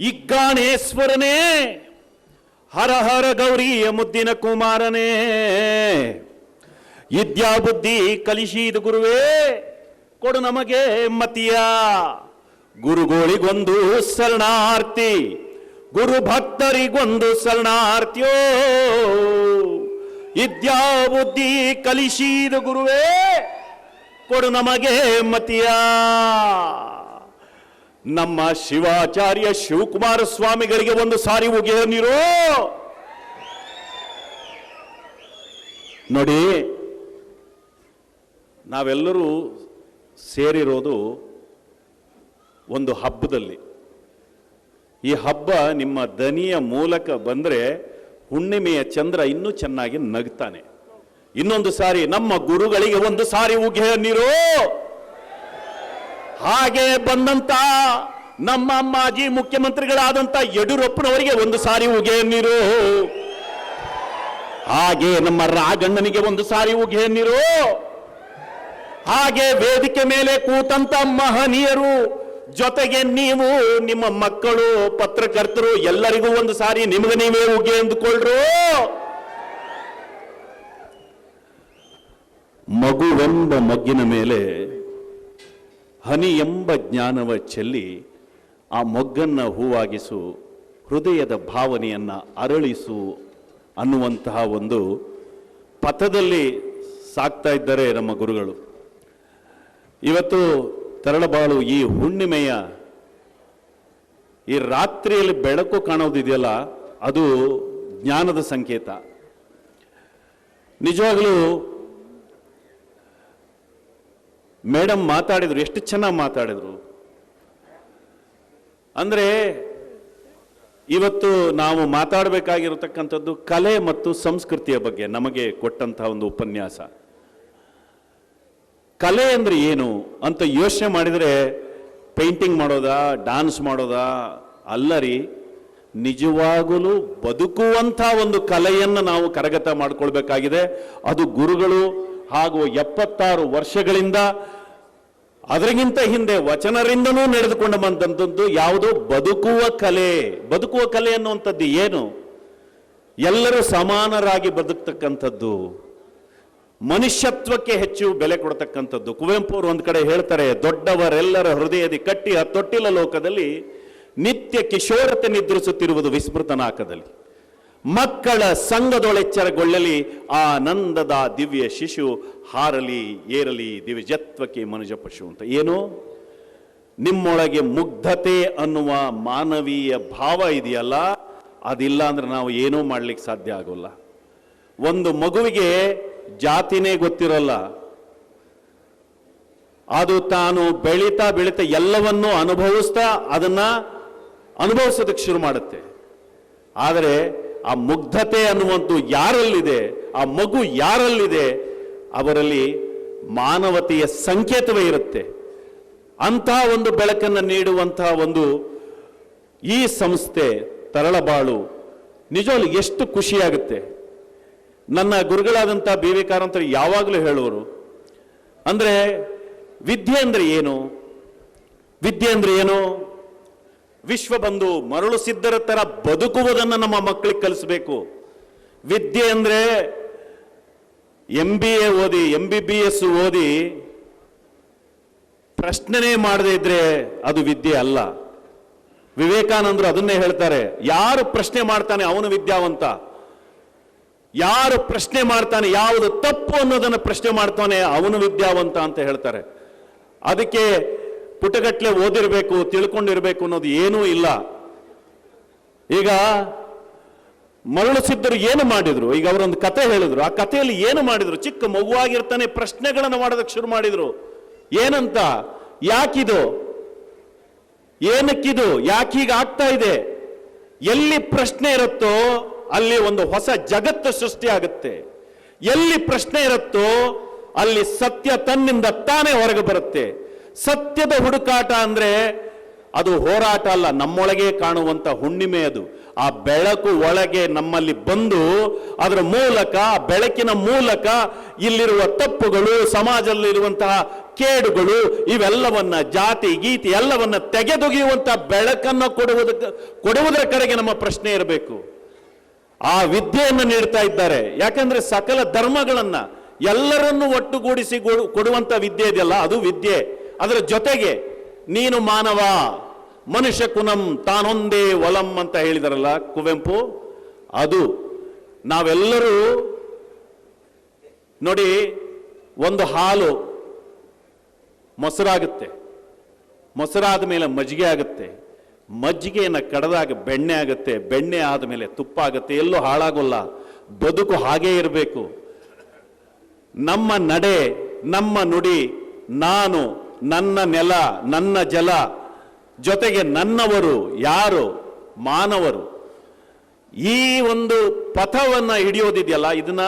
ಇಗ್ಗಾಣೇಶ್ವರನೇ, ಹರ ಹರ ಗೌರಿಯ ಮುದ್ದಿನ ಕುಮಾರನೇ. ವಿದ್ಯಾ ಬುದ್ಧಿ ಕಲಿಸಿದ ಗುರುವೇ, ಕೊಡು ನಮಗೆ ಮತಿಯ. ಗುರುಗಳಿಗೊಂದು ಶರಣಾರ್ಥಿ, ಗುರು ಭಕ್ತರಿಗೊಂದು ಶರಣಾರ್ಥಿಯೋ. ವಿದ್ಯಾ ಬುದ್ಧಿ ಕಲಿಸಿದ ಗುರುವೇ, ಕೊಡು ನಮಗೆ ಮತಿಯ. ನಮ್ಮ ಶಿವಾಚಾರ್ಯ ಶಿವಕುಮಾರ ಸ್ವಾಮಿಗಳಿಗೆ ಒಂದು ಸಾರಿ ಉಗಿಯ ನೀರು. ನೋಡಿ, ನಾವೆಲ್ಲರೂ ಸೇರಿರೋದು ಒಂದು ಹಬ್ಬದಲ್ಲಿ. ಈ ಹಬ್ಬ ನಿಮ್ಮ ದನಿಯ ಮೂಲಕ ಬಂದರೆ ಹುಣ್ಣಿಮೆಯ ಚಂದ್ರ ಇನ್ನೂ ಚೆನ್ನಾಗಿ ನಗ್ತಾನೆ. ಇನ್ನೊಂದು ಸಾರಿ ನಮ್ಮ ಗುರುಗಳಿಗೆ ಒಂದು ಸಾರಿ ಉಗಿಯ ನೀರು. ಹಾಗೆ ಬಂದಂತ ನಮ್ಮ ಮಾಜಿ ಮುಖ್ಯಮಂತ್ರಿಗಳಾದಂತ ಯಡಿಯೂರಪ್ಪನವರಿಗೆ ಒಂದು ಸಾರಿ ಉಗೆ ನೀರು ಹಾಗೆ ನಮ್ಮ ರಾಗಣ್ಣನಿಗೆ ಒಂದು ಸಾರಿ ಉಗೆ ನೀರು ಹಾಗೆ ವೇದಿಕೆ ಮೇಲೆ ಕೂತಂತ ಮಹನೀಯರು, ಜೊತೆಗೆ ನೀವು ನಿಮ್ಮ ಮಕ್ಕಳು, ಪತ್ರಕರ್ತರು ಎಲ್ಲರಿಗೂ ಒಂದು ಸಾರಿ ನಿಮಗೆ ನೀವೇ ಉಗೆ ಎಂದುಕೊಳ್ಳ್ರು ಮಗುವೆಂಬ ಮಗ್ಗಿನ ಮೇಲೆ ಹನಿ ಎಂಬ ಜ್ಞಾನವ ಚೆಲ್ಲಿ ಆ ಮೊಗ್ಗನ್ನು ಹೂವಾಗಿಸು, ಹೃದಯದ ಭಾವನೆಯನ್ನು ಅರಳಿಸು ಅನ್ನುವಂತಹ ಒಂದು ಪಥದಲ್ಲಿ ಸಾಕ್ತಾ ಇದ್ದಾರೆ ನಮ್ಮ ಗುರುಗಳು. ಇವತ್ತು ತರಳಬಾಳು ಈ ಹುಣ್ಣಿಮೆಯ ಈ ರಾತ್ರಿಯಲ್ಲಿ ಬೆಳಕು ಕಾಣೋದಿದೆಯಲ್ಲ, ಅದು ಜ್ಞಾನದ ಸಂಕೇತ. ನಿಜವಾಗಲೂ ಮೇಡಮ್ ಮಾತಾಡಿದ್ರು, ಎಷ್ಟು ಚೆನ್ನಾಗಿ ಮಾತಾಡಿದ್ರು? ಅಂದ್ರೆ, ಇವತ್ತು ನಾವು ಮಾತಾಡಬೇಕಾಗಿರತಕ್ಕಂಥದ್ದು ಕಲೆ ಮತ್ತು ಸಂಸ್ಕೃತಿಯ ಬಗ್ಗೆ ನಮಗೆ ಕೊಟ್ಟಂತಹ ಒಂದು ಉಪನ್ಯಾಸ. ಕಲೆ ಅಂದ್ರೆ ಏನು ಅಂತ ಯೋಚನೆ ಮಾಡಿದರೆ ಪೇಂಟಿಂಗ್ ಮಾಡೋದಾ, ಡಾನ್ಸ್ ಮಾಡೋದಾ ಅಲ್ಲರಿ ನಿಜವಾಗಲೂ ಬದುಕುವಂಥ ಒಂದು ಕಲೆಯನ್ನು ನಾವು ಕರಗತ ಮಾಡಿಕೊಳ್ಬೇಕಾಗಿದೆ. ಅದು ಗುರುಗಳು ಹಾಗೂ ಎಪ್ಪತ್ತಾರು ವರ್ಷಗಳಿಂದ ಅದರಿಗಿಂತ ಹಿಂದೆ ವಚನರಿಂದನೂ ನಡೆದುಕೊಂಡು ಬಂದಂಥದ್ದು ಯಾವುದೋ ಬದುಕುವ ಕಲೆ. ಬದುಕುವ ಕಲೆ ಅನ್ನುವಂಥದ್ದು ಏನು? ಎಲ್ಲರೂ ಸಮಾನರಾಗಿ ಬದುಕ್ತಕ್ಕಂಥದ್ದು. ಮನುಷ್ಯತ್ವಕ್ಕೆ ಹೆಚ್ಚು ಬೆಲೆ ಕೊಡತಕ್ಕಂಥದ್ದು. ಕುವೆಂಪು ಅವರು ಒಂದು ಕಡೆ ಹೇಳ್ತಾರೆ, ದೊಡ್ಡವರೆಲ್ಲರ ಹೃದಯದಿ ಕಟ್ಟಿ ಆ ತೊಟ್ಟಿಲ ಲೋಕದಲ್ಲಿ ನಿತ್ಯ ಕಿಶೋರತೆ ನಿದ್ರಿಸುತ್ತಿರುವುದು ವಿಸ್ಮೃತನಾಕದಲ್ಲಿ ಮಕ್ಕಳ ಸಂಘದೊಳೆಚ್ಚರಗೊಳ್ಳಲಿ ಆನಂದದ ದಿವ್ಯ ಶಿಶು ಹಾರಲಿ, ಏರಲಿ ದಿವ್ಯಜತ್ವಕ್ಕೆ ಮನುಜ ಪಶು ಅಂತ. ಏನು? ನಿಮ್ಮೊಳಗೆ ಮುಗ್ಧತೆ ಅನ್ನುವ ಮಾನವೀಯ ಭಾವ ಇದೆಯಲ್ಲ, ಅದಿಲ್ಲ ಅಂದ್ರೆ ನಾವು ಏನೂ ಮಾಡ್ಲಿಕ್ಕೆ ಸಾಧ್ಯ ಆಗೋಲ್ಲ. ಒಂದು ಮಗುವಿಗೆ ಜಾತಿನೇ ಗೊತ್ತಿರಲ್ಲ. ಅದು ತಾನು ಬೆಳೀತಾ ಬೆಳೀತಾ ಎಲ್ಲವನ್ನೂ ಅನುಭವಿಸ್ತಾ ಅದನ್ನ ಅನುಭವಿಸೋದಕ್ಕೆ ಶುರು ಮಾಡುತ್ತೆ. ಆದರೆ ಆ ಮುಗ್ಧತೆ ಅನ್ನುವಂಥದ್ದು ಯಾರಲ್ಲಿದೆ, ಆ ಮಗು ಯಾರಲ್ಲಿದೆ, ಅವರಲ್ಲಿ ಮಾನವತೆಯ ಸಂಕೇತವೇ ಇರುತ್ತೆ. ಅಂತಹ ಒಂದು ಬೆಳಕನ್ನು ನೀಡುವಂತಹ ಒಂದು ಈ ಸಂಸ್ಥೆ ತರಳಬಾಳು, ನಿಜವಾಗ್ಲು ಎಷ್ಟು ಖುಷಿಯಾಗುತ್ತೆ. ನನ್ನ ಗುರುಗಳಾದಂಥ ಬಿ ವಿ ಕಾರಂತರು ಯಾವಾಗಲೂ ಹೇಳುವರು, ಅಂದರೆ ವಿದ್ಯೆ ಅಂದರೆ ಏನು? ವಿದ್ಯೆ ಅಂದರೆ ಏನು? ವಿಶ್ವ ಬಂದು ಮರಳು ಸಿದ್ಧರ ತರ ಬದುಕುವುದನ್ನು ನಮ್ಮ ಮಕ್ಕಳಿಗೆ ಕಲಿಸಬೇಕು. ವಿದ್ಯೆ ಅಂದ್ರೆ ಎಂ ಬಿ ಎ ಓದಿ ಎಂ ಬಿ ಬಿ ಎಸ್ ಓದಿ, ಪ್ರಶ್ನೆನೇ ಮಾಡದೇ ಇದ್ರೆ ಅದು ವಿದ್ಯೆ ಅಲ್ಲ. ವಿವೇಕಾನಂದರು ಅದನ್ನೇ ಹೇಳ್ತಾರೆ, ಯಾರು ಪ್ರಶ್ನೆ ಮಾಡ್ತಾನೆ ಅವನು ವಿದ್ಯಾವಂತ. ಯಾರು ಪ್ರಶ್ನೆ ಮಾಡ್ತಾನೆ ಯಾವುದು ತಪ್ಪು ಅನ್ನೋದನ್ನು ಪ್ರಶ್ನೆ ಮಾಡ್ತಾನೆ ಅವನು ವಿದ್ಯಾವಂತ ಅಂತ ಹೇಳ್ತಾರೆ. ಅದಕ್ಕೆ ಪುಟಗಟ್ಲೆ ಓದಿರಬೇಕು, ತಿಳ್ಕೊಂಡಿರ್ಬೇಕು ಅನ್ನೋದು ಏನೂ ಇಲ್ಲ. ಈಗ ಮರಳು ಏನು ಮಾಡಿದ್ರು? ಈಗ ಅವರೊಂದು ಕತೆ ಹೇಳಿದ್ರು. ಆ ಕಥೆಯಲ್ಲಿ ಏನು ಮಾಡಿದ್ರು? ಚಿಕ್ಕ ಮಗುವಾಗಿರ್ತಾನೆ ಪ್ರಶ್ನೆಗಳನ್ನು ಮಾಡೋದಕ್ಕೆ ಶುರು ಮಾಡಿದ್ರು. ಏನಂತ? ಯಾಕಿದು? ಏನಕ್ಕಿದು? ಯಾಕೀಗ ಆಗ್ತಾ ಇದೆ? ಎಲ್ಲಿ ಪ್ರಶ್ನೆ ಇರುತ್ತೋ ಅಲ್ಲಿ ಒಂದು ಹೊಸ ಜಗತ್ತು ಸೃಷ್ಟಿ ಆಗುತ್ತೆ ಎಲ್ಲಿ ಪ್ರಶ್ನೆ ಇರುತ್ತೋ ಅಲ್ಲಿ ಸತ್ಯ ತನ್ನಿಂದ ತಾನೇ ಹೊರಗೆ ಬರುತ್ತೆ. ಸತ್ಯದ ಹುಡುಕಾಟ ಅಂದ್ರೆ ಅದು ಹೋರಾಟ ಅಲ್ಲ, ನಮ್ಮೊಳಗೆ ಕಾಣುವಂತ ಹುಣ್ಣಿಮೆ ಅದು. ಆ ಬೆಳಕು ಒಳಗೆ ನಮ್ಮಲ್ಲಿ ಬಂದು ಅದರ ಮೂಲಕ ಬೆಳಕಿನ ಮೂಲಕ ಇಲ್ಲಿರುವ ತಪ್ಪುಗಳು ಸಮಾಜದಲ್ಲಿರುವಂತಹ ಕೇಡುಗಳು, ಇವೆಲ್ಲವನ್ನ ಜಾತಿ, ಗೀತಿ ಎಲ್ಲವನ್ನ ತೆಗೆದೊಗೆಯುವಂತ ಬೆಳಕನ್ನು ಕೊಡುವುದಕ್ಕೆ, ಕೊಡುವುದರ ಕಡೆಗೆ ನಮ್ಮ ಪ್ರಶ್ನೆ ಇರಬೇಕು. ಆ ವಿದ್ಯೆಯನ್ನು ನೀಡ್ತಾ ಇದ್ದಾರೆ. ಯಾಕಂದ್ರೆ ಸಕಲ ಧರ್ಮಗಳನ್ನ ಎಲ್ಲರನ್ನು ಒಟ್ಟುಗೂಡಿಸಿ ಕೊಡುವಂತ ವಿದ್ಯೆ ಇದೆಯಲ್ಲ, ಅದು ವಿದ್ಯೆ. ಅದರ ಜೊತೆಗೆ ನೀನು ಮಾನವ, ಮನುಷ್ಯ ಕುನಂ ತಾನೊಂದೇ ಒಲಂ ಅಂತ ಹೇಳಿದಾರಲ್ಲ ಕುವೆಂಪು, ಅದು ನಾವೆಲ್ಲರೂ ನೋಡಿ ಒಂದು ಹಾಲು ಮೊಸರಾಗುತ್ತೆ. ಮೊಸರಾದ ಮೇಲೆ ಮಜ್ಜಿಗೆ ಆಗುತ್ತೆ. ಮಜ್ಜಿಗೆಯನ್ನು ಕಡದಾಗ ಬೆಣ್ಣೆ ಆಗುತ್ತೆ. ಬೆಣ್ಣೆ ಆದ ಮೇಲೆ ತುಪ್ಪ ಆಗುತ್ತೆ. ಎಲ್ಲೂ ಹಾಳಾಗೋಲ್ಲ. ಬದುಕು ಹಾಗೇ ಇರಬೇಕು. ನಮ್ಮ ನಡೆ, ನಮ್ಮ ನುಡಿ, ನಾನು ನನ್ನ ನೆಲ, ನನ್ನ ಜಲ, ಜೊತೆಗೆ ನನ್ನವರು ಯಾರು? ಮಾನವರು. ಈ ಒಂದು ಪಥವನ್ನು ಹಿಡಿಯೋದಿದೆಯಲ್ಲ, ಇದನ್ನ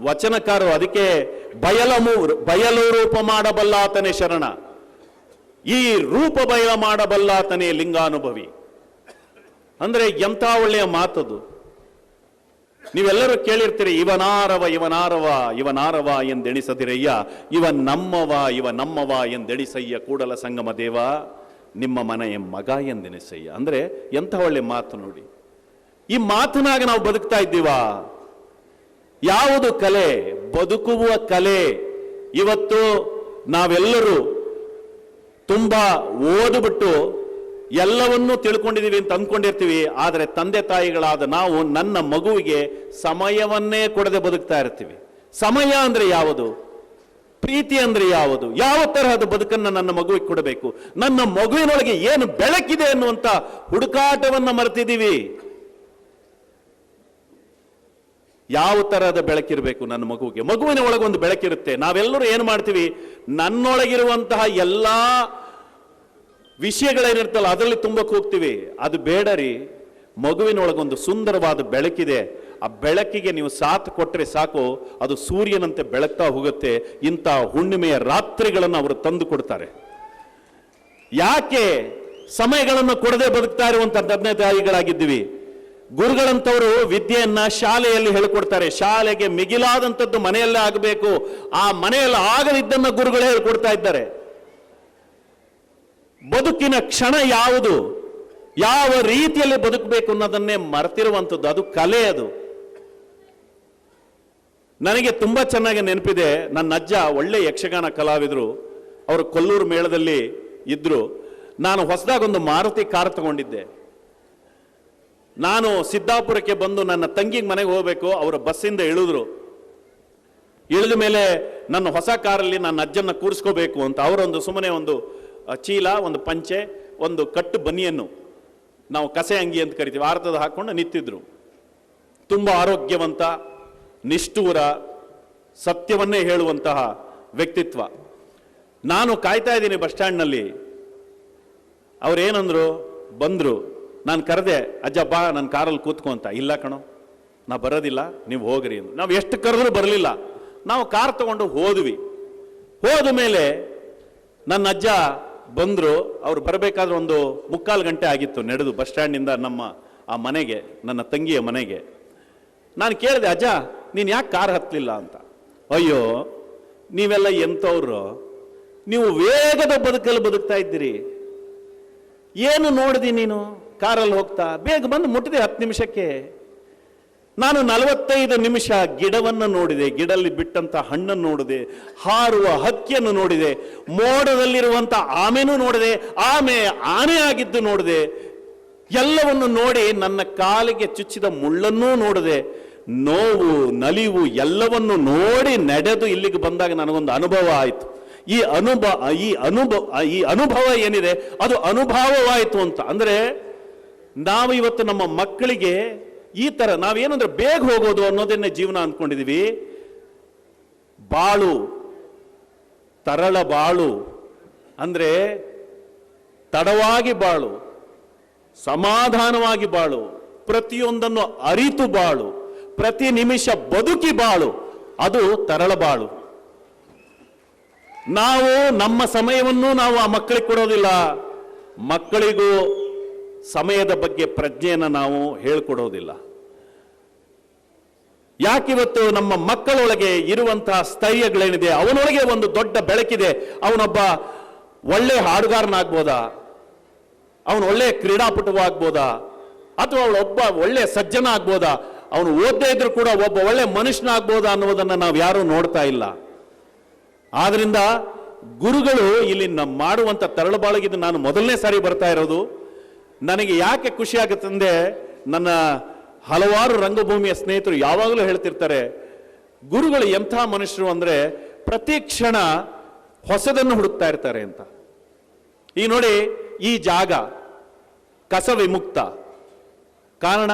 ವಚನಕಾರರು ಅದಕ್ಕೆ ಬಯಲಮು, ಬಯಲು ರೂಪ ಮಾಡಬಲ್ಲಾತನೆ ಶರಣ. ಈ ರೂಪ ಬಯಲ ಮಾಡಬಲ್ಲಾತನೇ ಲಿಂಗಾನುಭವಿ. ಅಂದ್ರೆ ಎಂಥ ಒಳ್ಳೆಯ ಮಾತದು. ನೀವೆಲ್ಲರೂ ಕೇಳಿರ್ತೀರಿ, ಇವನಾರವ ಇವನಾರವ ಇವನಾರವ ಎಂದೆಣಿಸದಿರಯ್ಯ ಇವ ನಮ್ಮವ ಇವ ನಮ್ಮವ ಎಂದೆಣಿಸಯ್ಯ ಕೂಡಲ ಸಂಗಮ ದೇವ, ನಿಮ್ಮ ಮನೆಯ ಮಗ ಎಂದೆಣಿಸಯ್ಯ. ಅಂದ್ರೆ ಎಂಥ ಒಳ್ಳೆ ಮಾತು ನೋಡಿ. ಈ ಮಾತನಾಗ ನಾವು ಬದುಕ್ತಾ ಇದ್ದೀವಾ. ಯಾವುದು ಕಲೆ? ಬದುಕುವ ಕಲೆ. ಇವತ್ತು ನಾವೆಲ್ಲರೂ ತುಂಬ ಓದ್ಬಿಟ್ಟು ಎಲ್ಲವನ್ನೂ ತಿಳ್ಕೊಂಡಿದ್ದೀವಿ ಅಂತ ಅಂದ್ಕೊಂಡಿರ್ತೀವಿ ಆದರೆ ತಂದೆ ತಾಯಿಗಳಾದ ನಾವು ನನ್ನ ಮಗುವಿಗೆ ಸಮಯವನ್ನೇ ಕೊಡದೆ ಬದುಕ್ತಾ ಇರ್ತೀವಿ. ಸಮಯ ಅಂದರೆ ಯಾವುದು? ಪ್ರೀತಿ ಅಂದರೆ ಯಾವುದು? ಯಾವ ತರಹದ ಬದುಕನ್ನು ನನ್ನ ಮಗುವಿಗೆ ಕೊಡಬೇಕು? ನನ್ನ ಮಗುವಿನೊಳಗೆ ಏನು ಬೆಳಕಿದೆ ಅನ್ನುವಂಥ ಹುಡುಕಾಟವನ್ನು ಮರೆತಿದ್ದೀವಿ. ಯಾವ ತರಹದ ಬೆಳಕಿರಬೇಕು ನನ್ನ ಮಗುವಿಗೆ? ಮಗುವಿನ ಒಳಗೊಂದು ಬೆಳಕಿರುತ್ತೆ. ನಾವೆಲ್ಲರೂ ಏನು ಮಾಡ್ತೀವಿ? ನನ್ನೊಳಗಿರುವಂತಹ ಎಲ್ಲಾ ವಿಷಯಗಳೇನಿರ್ತಲ್ಲ, ಅದರಲ್ಲಿ ತುಂಬಕ್ಕೆ ಹೋಗ್ತೀವಿ ಅದು ಬೇಡ ರೀ. ಮಗುವಿನೊಳಗೊಂದು ಸುಂದರವಾದ ಬೆಳಕಿದೆ. ಆ ಬೆಳಕಿಗೆ ನೀವು ಸಾಥ್ ಕೊಟ್ಟರೆ ಸಾಕು, ಅದು ಸೂರ್ಯನಂತೆ ಬೆಳಗ್ತಾ ಹೋಗುತ್ತೆ. ಇಂಥ ಹುಣ್ಣಿಮೆಯ ರಾತ್ರಿಗಳನ್ನು ಅವರು ತಂದು ಕೊಡ್ತಾರೆ. ಯಾಕೆ ಸಮಯಗಳನ್ನು ಕೊಡದೆ ಬದುಕ್ತಾ ಇರುವಂತ ತಜ್ಞ ತಾಯಿಗಳಾಗಿದ್ದೀವಿ ಗುರುಗಳಂತವರು ವಿದ್ಯೆಯನ್ನ ಶಾಲೆಯಲ್ಲಿ ಹೇಳಿಕೊಡ್ತಾರೆ. ಶಾಲೆಗೆ ಮಿಗಿಲಾದಂಥದ್ದು ಮನೆಯಲ್ಲೇ ಆಗಬೇಕು. ಆ ಮನೆಯಲ್ಲಿ ಆಗಲಿದ್ದನ್ನು ಗುರುಗಳು ಹೇಳ್ಕೊಡ್ತಾ ಇದ್ದಾರೆ. ಬದುಕಿನ ಕ್ಷಣ ಯಾವುದು? ಯಾವ ರೀತಿಯಲ್ಲಿ ಬದುಕಬೇಕು ಅನ್ನೋದನ್ನೇ ಮರೆತಿರುವಂಥದ್ದು. ಅದು ಕಲೆ ಅದು. ನನಗೆ ತುಂಬ ಚೆನ್ನಾಗಿ ನೆನಪಿದೆ. ನನ್ನ ಅಜ್ಜ ಒಳ್ಳೆ ಯಕ್ಷಗಾನ ಕಲಾವಿದರು. ಅವರು ಕೊಲ್ಲೂರು ಮೇಳದಲ್ಲಿ ಇದ್ರು. ನಾನು ಹೊಸದಾಗೊಂದು ಮಾರುತಿ ಕಾರ್ ತಗೊಂಡಿದ್ದೆ. ನಾನು ಸಿದ್ದಾಪುರಕ್ಕೆ ಬಂದು ನನ್ನ ತಂಗಿಗೆ ಮನೆಗೆ ಹೋಗಬೇಕು. ಅವರು ಬಸ್ಸಿಂದ ಇಳಿದ್ರು. ಇಳಿದ ಮೇಲೆ ನನ್ನ ಹೊಸ ಕಾರಲ್ಲಿ ನನ್ನ ಅಜ್ಜನ್ನ ಕೂರಿಸ್ಕೋಬೇಕು ಅಂತ. ಅವರೊಂದು ಸುಮ್ಮನೆ ಒಂದು ಚೀಲ, ಒಂದು ಪಂಚೆ, ಒಂದು ಕಟ್ಟು ಬನಿಯನ್ನು ನಾವು ಕಸೆ ಅಂಗಿ ಅಂತ ಕರಿತೀವಿ. ಆರತದ ಹಾಕ್ಕೊಂಡು ನಿಂತಿದ್ರು ತುಂಬ ಆರೋಗ್ಯವಂತ, ನಿಷ್ಠೂರ, ಸತ್ಯವನ್ನೇ ಹೇಳುವಂತಹ ವ್ಯಕ್ತಿತ್ವ. ನಾನು ಕಾಯ್ತಾ ಇದ್ದೀನಿ ಬಸ್ ಸ್ಟ್ಯಾಂಡ್ನಲ್ಲಿ. ಅವರೇನಂದ್ರು, ಬಂದರು, ನಾನು ಕರೆದೆ, ಅಜ್ಜ ಬಾ ನನ್ನ ಕಾರಲ್ಲಿ ಕೂತ್ಕೊ ಅಂತ. ಇಲ್ಲ ಕಣೋ, ನಾ ಬರೋದಿಲ್ಲ, ನೀವು ಹೋಗ್ರಿ ನಾವು ಎಷ್ಟು ಕರೆದ್ರು ಬರಲಿಲ್ಲ. ನಾವು ಕಾರ್ ತಗೊಂಡು ಹೋದ್ವಿ. ಹೋದ ಮೇಲೆ ನನ್ನ ಅಜ್ಜ ಬಂದರು, ಅವ್ರು ಬರಬೇಕಾದ್ರೆ ಒಂದು ಮುಕ್ಕಾಲು ಗಂಟೆ ಆಗಿತ್ತು ನಡೆದು ಬಸ್ ಸ್ಟ್ಯಾಂಡಿಂದ ನಮ್ಮ ಆ ಮನೆಗೆ, ನನ್ನ ತಂಗಿಯ ಮನೆಗೆ. ನಾನು ಕೇಳಿದೆ, ಅಜ್ಜ, ನೀನು ಯಾಕೆ ಕಾರ್ ಹತ್ತಲಿಲ್ಲ ಅಂತ? ಅಯ್ಯೋ, ನೀವೆಲ್ಲ ಎಂಥವ್ರು? ನೀವು ವೇಗದ ಬದುಕಲ್ಲಿ ಬದುಕ್ತಾ ಇದ್ದೀರಿ. ಏನು ನೋಡಿದಿ ನೀನು? ಕಾರಲ್ಲಿ ಹೋಗ್ತಾ, ಬೇಗ ಬಂದು ಮುಟ್ಟಿದೆ ಹತ್ತು ನಿಮಿಷಕ್ಕೆ. ನಾನು ನಲವತ್ತೈದು ನಿಮಿಷ ಗಿಡವನ್ನು ನೋಡಿದೆ, ಗಿಡಲ್ಲಿ ಬಿಟ್ಟಂತ ಹಣ್ಣನ್ನು ನೋಡಿದೆ, ಹಾರುವ ಹಕ್ಕಿಯನ್ನು ನೋಡಿದೆ, ಮೋಡದಲ್ಲಿರುವಂತ ಆಮೆನೂ ನೋಡಿದೆ, ಆಮೆ ಆನೆ ಆಗಿದ್ದು ನೋಡಿದೆ, ಎಲ್ಲವನ್ನು ನೋಡಿ ನನ್ನ ಕಾಲಿಗೆ ಚುಚ್ಚಿದ ಮುಳ್ಳನ್ನೂ ನೋಡಿದೆ, ನೋವು, ನಲಿವು ಎಲ್ಲವನ್ನು ನೋಡಿ ನಡೆದು ಇಲ್ಲಿಗೆ ಬಂದಾಗ ನನಗೊಂದು ಅನುಭವ ಆಯಿತು. ಈ ಅನುಭವ ಈ ಅನುಭವ ಈ ಅನುಭವ ಏನಿದೆ, ಅದು ಅನುಭವವಾಯಿತು ಅಂತ. ಅಂದರೆ ನಾವು ಇವತ್ತು ನಮ್ಮ ಮಕ್ಕಳಿಗೆ ಈ ತರ ನಾವೇನಂದ್ರೆ ಬೇಗ ಹೋಗೋದು ಅನ್ನೋದನ್ನೇ ಜೀವನ ಅಂದ್ಕೊಂಡಿದೀವಿ ಬಾಳು, ತರಳ ಬಾಳು, ಅಂದ್ರೆ ತಡವಾಗಿ ಬಾಳು, ಸಮಾಧಾನವಾಗಿ ಬಾಳು, ಪ್ರತಿಯೊಂದನ್ನು ಅರಿತು ಬಾಳು, ಪ್ರತಿ ನಿಮಿಷ ಬದುಕಿ ಬಾಳು, ಅದು ತರಳ ಬಾಳು. ನಾವು ನಮ್ಮ ಸಮಯವನ್ನು ನಾವು ಆ ಮಕ್ಕಳಿಗೆ ಕೊಡೋದಿಲ್ಲ. ಮಕ್ಕಳಿಗೂ ಸಮಯದ ಬಗ್ಗೆ ಪ್ರಜ್ಞೆಯನ್ನು ನಾವು ಹೇಳ್ಕೊಡೋದಿಲ್ಲ. ಯಾಕಿವತ್ತು ನಮ್ಮ ಮಕ್ಕಳೊಳಗೆ ಇರುವಂತಹ ಸ್ಥೈರ್ಯಗಳೇನಿದೆ, ಅವನೊಳಗೆ ಒಂದು ದೊಡ್ಡ ಬೆಳಕಿದೆ, ಅವನೊಬ್ಬ ಒಳ್ಳೆ ಹಾಡುಗಾರನಾಗ್ಬೋದಾ? ಅವನು ಒಳ್ಳೆ ಕ್ರೀಡಾಪಟುವಾಗ್ಬೋದಾ? ಅಥವಾ ಅವಳೊಬ್ಬ ಒಳ್ಳೆ ಸಜ್ಜನ ಆಗ್ಬೋದಾ ಅವನು ಓದದೇ ಇದ್ರು ಕೂಡ ಒಬ್ಬ ಒಳ್ಳೆ ಮನುಷ್ಯನಾಗ್ಬೋದಾ ಅನ್ನೋದನ್ನು ನಾವು ಯಾರೂ ನೋಡ್ತಾ ಇಲ್ಲ. ಆದ್ರಿಂದ ಗುರುಗಳು ಇಲ್ಲಿ ನಮ್ಮ ಮಾಡುವಂತ ತರಳಬಾಳಗಿದ್ದು ನಾನು ಮೊದಲನೇ ಸಾರಿ ಬರ್ತಾ ಇರೋದು. ನನಗೆ ಯಾಕೆ ಖುಷಿ ಅಂದೆ ನನ್ನ ಹಲವಾರು ರಂಗಭೂಮಿಯ ಸ್ನೇಹಿತರು ಯಾವಾಗಲೂ ಹೇಳ್ತಿರ್ತಾರೆ, ಗುರುಗಳು ಎಂಥ ಮನುಷ್ಯರು ಅಂದರೆ ಪ್ರತಿ ಕ್ಷಣ ಹೊಸದನ್ನು ಹುಡುಕ್ತಾ ಇರ್ತಾರೆ ಅಂತ. ಈ ನೋಡಿ, ಈ ಜಾಗ ಕಸ ವಿಮುಕ್ತ. ಕಾರಣ,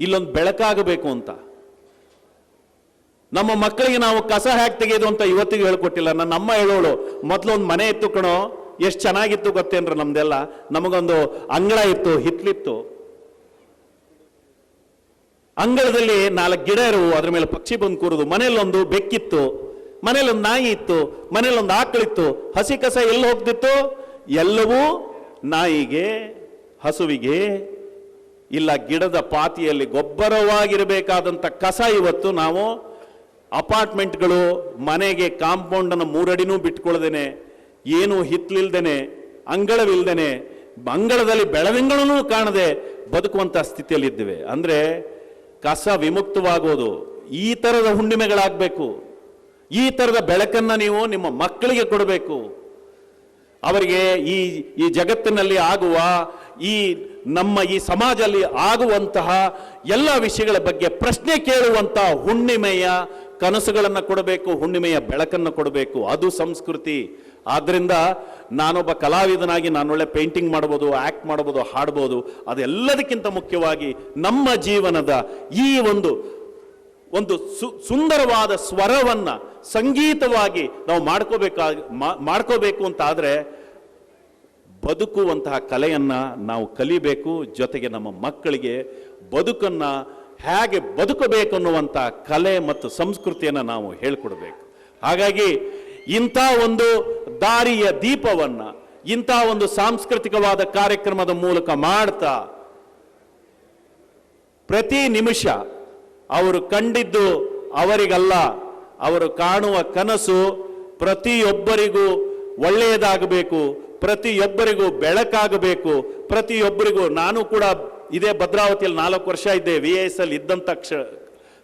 ಇಲ್ಲೊಂದು ಬೆಳಕಾಗಬೇಕು ಅಂತ. ನಮ್ಮ ಮಕ್ಕಳಿಗೆ ನಾವು ಕಸ ಹ್ಯಾಕ್ ತೆಗೆಯೋದು ಅಂತ ಇವತ್ತಿಗೂ ಹೇಳ್ಕೊಟ್ಟಿಲ್ಲ. ನನ್ನ ಅಮ್ಮ ಹೇಳೋಳು, ಮೊದಲೊಂದು ಮನೆ ಎತ್ತು ಕಣೋ ಎಷ್ಟು ಚೆನ್ನಾಗಿತ್ತು ಗೊತ್ತೇನ್ರ ನಮ್ದೆಲ್ಲ? ನಮಗೊಂದು ಅಂಗಳ ಇತ್ತು, ಹಿತ್ಲಿತ್ತು. ಅಂಗಳದಲ್ಲಿ ನಾಲ್ಕು ಗಿಡ ಇರುವು, ಅದ್ರ ಮೇಲೆ ಪಕ್ಷಿ ಬಂದು ಕೂರುದು. ಮನೇಲೊಂದು ಬೆಕ್ಕಿತ್ತು ಮನೇಲೊಂದು ನಾಯಿ ಇತ್ತು ಮನೇಲೊಂದು ಆಕಳಿತ್ತು. ಹಸಿ ಕಸ ಎಲ್ಲಿ ಹೋಗ್ತಿತ್ತು? ಎಲ್ಲವೂ ನಾಯಿಗೆ, ಹಸುವಿಗೆ. ಇಲ್ಲ, ಗಿಡದ ಪಾತಿಯಲ್ಲಿ ಗೊಬ್ಬರವಾಗಿರಬೇಕಾದಂಥ ಕಸ ಇವತ್ತು ನಾವು ಅಪಾರ್ಟ್ಮೆಂಟ್ಗಳು, ಮನೆಗೆ ಕಾಂಪೌಂಡನ್ನು ಮೂರಡಿನೂ ಬಿಟ್ಕೊಳ್ದೇನೆ. ಏನು ಹಿತ್ಲಿಲ್ದೇನೆ, ಅಂಗಳವಿಲ್ದೇನೆ, ಅಂಗಳದಲ್ಲಿ ಬೆಳದಿಂಗಳೂ ಕಾಣದೆ ಬದುಕುವಂಥ ಸ್ಥಿತಿಯಲ್ಲಿದ್ದೇವೆ. ಅಂದ್ರೆ ಕಸ ವಿಮುಕ್ತವಾಗೋದು, ಈ ತರದ ಹುಣ್ಣಿಮೆಗಳಾಗಬೇಕು. ಈ ತರದ ಬೆಳಕನ್ನ ನೀವು ನಿಮ್ಮ ಮಕ್ಕಳಿಗೆ ಕೊಡಬೇಕು. ಅವರಿಗೆ ಈ ಈ ಜಗತ್ತಿನಲ್ಲಿ ಆಗುವ, ಈ ನಮ್ಮ ಈ ಸಮಾಜದಲ್ಲಿ ಆಗುವಂತಹ ಎಲ್ಲ ವಿಷಯಗಳ ಬಗ್ಗೆ ಪ್ರಶ್ನೆ ಕೇಳುವಂತಹ ಹುಣ್ಣಿಮೆಯ ಕನಸುಗಳನ್ನು ಕೊಡಬೇಕು, ಹುಣ್ಣಿಮೆಯ ಬೆಳಕನ್ನು ಕೊಡಬೇಕು. ಅದು ಸಂಸ್ಕೃತಿ. ಆದ್ರಿಂದ ನಾನೊಬ್ಬ ಕಲಾವಿದನಾಗಿ ನಾನೊಳ್ಳೆ ಪೇಂಟಿಂಗ್ ಮಾಡ್ಬೋದು ಆ್ಯಕ್ಟ್ ಮಾಡ್ಬೋದು, ಹಾಡ್ಬೋದು, ಅದೆಲ್ಲದಕ್ಕಿಂತ ಮುಖ್ಯವಾಗಿ ನಮ್ಮ ಜೀವನದ ಈ ಒಂದು ಒಂದು ಸು, ಸುಂದರವಾದ ಸ್ವರವನ್ನು ಸಂಗೀತವಾಗಿ ನಾವು ಮಾಡ್ಕೋಬೇಕಾಗಿ ಮಾಡ್ಕೋಬೇಕು ಅಂತ ಆದರೆ ಬದುಕುವಂತಹ ಕಲೆಯನ್ನು ನಾವು ಕಲಿಬೇಕು, ಜೊತೆಗೆ ನಮ್ಮ ಮಕ್ಕಳಿಗೆ ಬದುಕನ್ನು ಹೇಗೆ ಬದುಕಬೇಕು ಅನ್ನುವಂಥ ಕಲೆ ಮತ್ತು ಸಂಸ್ಕೃತಿಯನ್ನು ನಾವು ಹೇಳ್ಕೊಡ್ಬೇಕು. ಹಾಗಾಗಿ ಇಂಥ ಒಂದು ದಾರಿಯ ದೀಪವನ್ನ, ಇಂಥ ಒಂದು ಸಾಂಸ್ಕೃತಿಕವಾದ ಕಾರ್ಯಕ್ರಮದ ಮೂಲಕ ಮಾಡ್ತಾ ಪ್ರತಿ ನಿಮಿಷ ಅವರು ಕಂಡಿದ್ದು ಅವರಿಗಲ್ಲ, ಅವರು ಕಾಣುವ ಕನಸು ಪ್ರತಿಯೊಬ್ಬರಿಗೂ ಒಳ್ಳೆಯದಾಗಬೇಕು, ಪ್ರತಿಯೊಬ್ಬರಿಗೂ ಬೆಳಕಾಗಬೇಕು, ಪ್ರತಿಯೊಬ್ಬರಿಗೂ ನಾನು ಕೂಡ ಇದೇ ಭದ್ರಾವತಿಯಲ್ಲಿ ನಾಲ್ಕು ವರ್ಷ ಇದ್ದೆ ವಿ ಎಸ್ ಅಲ್ಲಿ ಇದ್ದಂಥ ಕ್ಷ,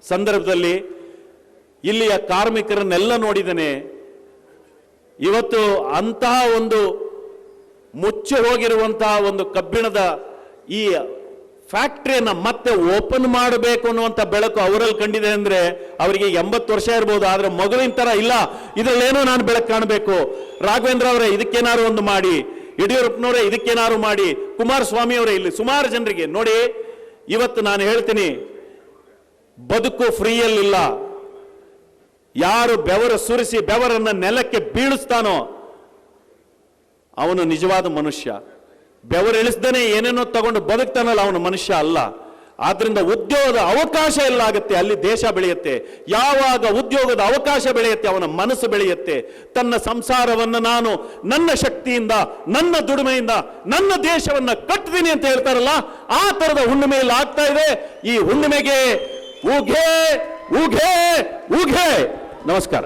ಸಂದರ್ಭದಲ್ಲಿ ಇಲ್ಲಿಯ ಕಾರ್ಮಿಕರನ್ನೆಲ್ಲ ನೋಡಿದ್ದೇನೆ. ಇವತ್ತು ಅಂತಹ ಒಂದು ಮುಚ್ಚಿ ಹೋಗಿರುವಂತಹ ಒಂದು ಕಬ್ಬಿಣದ ಈ ಫ್ಯಾಕ್ಟ್ರಿಯನ್ನು ಮತ್ತೆ ಓಪನ್ ಮಾಡಬೇಕು ಅನ್ನುವಂಥ ಬೆಳಕು ಅವರಲ್ಲಿ ಕಂಡಿದೆ ಅಂದರೆ ಅವರಿಗೆ ಎಂಬತ್ತು ವರ್ಷ ಇರ್ಬೋದು, ಆದರೆ ಮಗುವಿನ ಥರ ಇಲ್ಲ. ಇದರಲ್ಲೇನೋ ನಾನು ಬೆಳಕು ಕಾಣಬೇಕು. ರಾಘವೇಂದ್ರ ಅವರೇ ಇದಕ್ಕೇನಾರು ಒಂದು ಮಾಡಿ. ಯಡಿಯೂರಪ್ಪನವರೇ ಇದಕ್ಕೇನಾರು ಮಾಡಿ. ಕುಮಾರಸ್ವಾಮಿ ಅವರೇ ಇಲ್ಲಿ, ಸುಮಾರು ಜನರಿಗೆ. ನೋಡಿ, ಇವತ್ತು ನಾನು ಹೇಳ್ತೀನಿ, ಬದುಕು ಫ್ರೀಯಲ್ಲಿಲ್ಲ ಯಾರು ಬೆವರು ಸುರಿಸಿ ಬೆವರನ್ನ ನೆಲಕ್ಕೆ ಬೀಳಿಸ್ತಾನೋ ಅವನು ನಿಜವಾದ ಮನುಷ್ಯ. ಬೆವರು ಇಳಿಸ್ದೇನೆ ಏನೇನೋ ತಗೊಂಡು ಬದುಕ್ತಾನಲ್ಲ ಅವನು ಮನುಷ್ಯ ಅಲ್ಲ. ಆದ್ರಿಂದ ಉದ್ಯೋಗದ ಅವಕಾಶ ಎಲ್ಲ ಆಗುತ್ತೆ ಅಲ್ಲಿ ದೇಶ ಬೆಳೆಯುತ್ತೆ. ಯಾವಾಗ ಉದ್ಯೋಗದ ಅವಕಾಶ ಬೆಳೆಯುತ್ತೆ, ಅವನ ಮನಸ್ಸು ಬೆಳೆಯುತ್ತೆ. ತನ್ನ ಸಂಸಾರವನ್ನು ನಾನು ನನ್ನ ಶಕ್ತಿಯಿಂದ, ನನ್ನ ದುಡಿಮೆಯಿಂದ, ನನ್ನ ದೇಶವನ್ನ ಕಟ್ತೀನಿ ಅಂತ ಹೇಳ್ತಾರಲ್ಲ, ಆ ತರದ ಹುಣ್ಣಿಮೆಯಲ್ಲಿ ಆಗ್ತಾ ಇದೆ. ಈ ಹುಣ್ಣಿಮೆಗೆ ಊಘೆ ಊಘೆ ಉಘೆ ನಮಸ್ಕಾರ